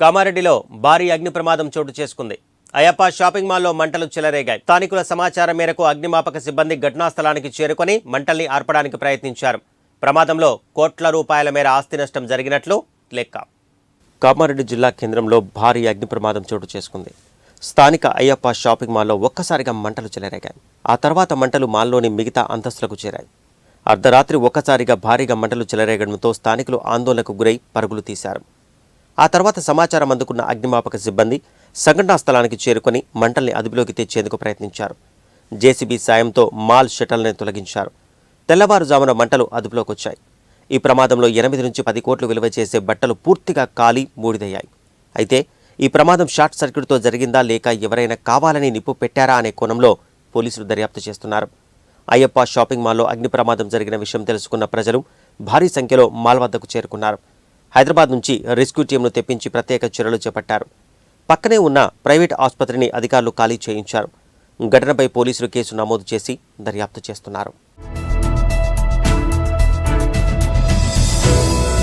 కామారెడ్డిలో భారీ అగ్ని ప్రమాదం చోటు చేసుకుంది. అయ్యప్ప షాపింగ్ మాల్లో మంటలు చెలరేగాయి. స్థానికుల సమాచారం మేరకు అగ్నిమాపక సిబ్బంది ఘటనా స్థలానికి చేరుకొని మంటల్ని ఆర్పడానికి ప్రయత్నించారు. ప్రమాదంలో కోట్ల రూపాయల మేర ఆస్తి నష్టం జరిగినట్లు లెక్క. కామారెడ్డి జిల్లా కేంద్రంలో భారీ అగ్ని ప్రమాదం చోటు చేసుకుంది. స్థానిక అయ్యప్ప షాపింగ్ మాల్లో ఒక్కసారిగా మంటలు చెలరేగాయి. ఆ తర్వాత మంటలు మాల్లోని మిగతా అంతస్తులకు చేరాయి. అర్ధరాత్రి ఒక్కసారిగా భారీగా మంటలు చెలరేగడంతో స్థానికులు ఆందోళనకు గురై పరుగులు తీశారు. ఆ తర్వాత సమాచారం అందుకున్న అగ్నిమాపక సిబ్బంది సంఘటనా స్థలానికి చేరుకొని మంటల్ని అదుపులోకి తెచ్చేందుకు ప్రయత్నించారు. జేసీబీ సాయంతో మాల్ షటల్ని తొలగించారు. తెల్లవారుజామున మంటలు అదుపులోకి వచ్చాయి ఈ ప్రమాదంలో ఎనిమిది నుంచి పది కోట్లు విలువ చేసే బట్టలు పూర్తిగా కాలి మూడిదయ్యాయి అయితే ఈ ప్రమాదం షార్ట్ సర్క్యూట్తో జరిగిందా లేక ఎవరైనా కావాలని నిప్పు పెట్టారా అనే కోణంలో పోలీసులు దర్యాప్తు చేస్తున్నారు. అయ్యప్ప షాపింగ్ మాల్లో అగ్ని ప్రమాదం జరిగిన విషయం తెలుసుకున్న ప్రజలు భారీ సంఖ్యలో మాల్ వద్దకు చేరుకున్నారు. హైదరాబాద్ నుంచి రెస్క్యూ టీంను తెప్పించి ప్రత్యేక చర్యలు చేపట్టారు. పక్కనే ఉన్న ప్రైవేట్ ఆసుపత్రిని అధికారులు ఖాళీ చేయించారు. ఘటనపై పోలీసులు కేసు నమోదు చేసి దర్యాప్తు చేస్తున్నారు.